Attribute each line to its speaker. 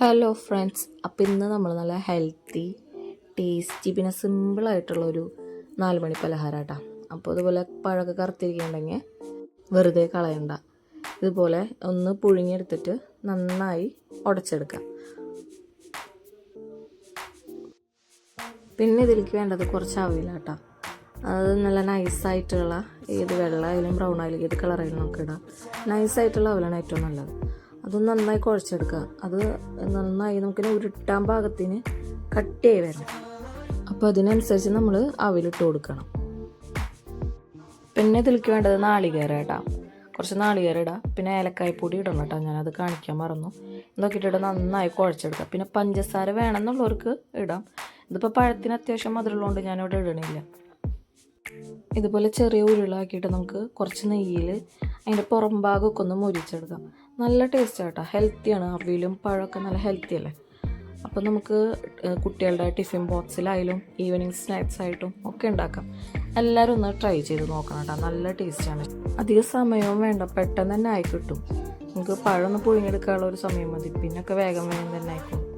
Speaker 1: Hello friends അപ്പോൾ ഇന്ന് നമ്മൾ നല്ല ഹെൽത്തി ടേസ്റ്റി പിന്നെ സിമ്പിളായിട്ടുള്ളൊരു നാല് മണി പലഹാരം കേട്ടോ അപ്പോൾ അതുപോലെ പഴമൊക്കെ കറുത്തിരിക്കുന്നുണ്ടെങ്കിൽ വെറുതെ കളയണ്ട. ഇതുപോലെ ഒന്ന് പുഴുങ്ങിയെടുത്തിട്ട് നന്നായി ഉടച്ചെടുക്കാം. പിന്നെ ഇതിലേക്ക് വേണ്ടത് കുറച്ച് അവിയലാട്ടാ അത് നല്ല നൈസായിട്ടുള്ള ഏത് വെള്ള ആയാലും ബ്രൗൺ ആയാലും ഏത് കളറായാലും നമുക്ക് ഇടാം നൈസായിട്ടുള്ള അവലാണ് ഏറ്റവും നല്ലത്. അത് നന്നായി കുഴച്ചെടുക്കുക. അത് നന്നായി നമുക്കിനെ ഉരുട്ടാൻ പാകത്തിന് കട്ടിയായി വരണം. അപ്പോൾ അതിനനുസരിച്ച് നമ്മൾ അവിലിട്ട് കൊടുക്കണം. പിന്നെ ഇതിലേക്ക് വേണ്ടത് നാളികേരം ഇടാം. കുറച്ച് നാളികേരം ഇടാം. പിന്നെ ഏലക്കായ്പ്പൊടി ഇടണം കേട്ടോ. ഞാനത് കാണിക്കാൻ മറന്നു. ഇതൊക്കെ ഇട്ടിട്ട് നന്നായി കുഴച്ചെടുക്കുക പിന്നെ പഞ്ചസാര വേണമെന്നുള്ളവർക്ക് ഇടാം. ഇതിപ്പോൾ പഴത്തിന് അത്യാവശ്യം മധുരമുള്ളതുകൊണ്ട് ഞാനിവിടെ ഇടണില്ല. ഇതുപോലെ ചെറിയ ഉരുളാക്കിയിട്ട് നമുക്ക് കുറച്ച് നെയ്യിൽ അതിന്റെ പുറം ഭാഗമൊക്കെ ഒന്ന് മുരിച്ചെടുക്കാം. നല്ല ടേസ്റ്റ് കേട്ടോ ഹെൽത്തിയാണ് അവിലും പഴമൊക്കെ നല്ല ഹെൽത്തി അല്ലേ? അപ്പോൾ നമുക്ക് കുട്ടികളുടെ ടിഫിൻ ബോക്സിലായാലും ഈവനിങ് സ്നാക്സ് ആയിട്ടും ഒക്കെ ഉണ്ടാക്കാം. എല്ലാവരും ഒന്ന് ട്രൈ ചെയ്ത് നോക്കണം കേട്ടോ. നല്ല ടേസ്റ്റാണ് അധിക സമയവും വേണ്ട. പെട്ടെന്ന് തന്നെ ആയി കിട്ടും. നമുക്ക് പഴം ഒന്ന് പുഴുങ്ങിയെടുക്കാനുള്ള ഒരു സമയം മതി. പിന്നൊക്കെ വേഗം വേഗം തന്നെ ആയിക്കോളും.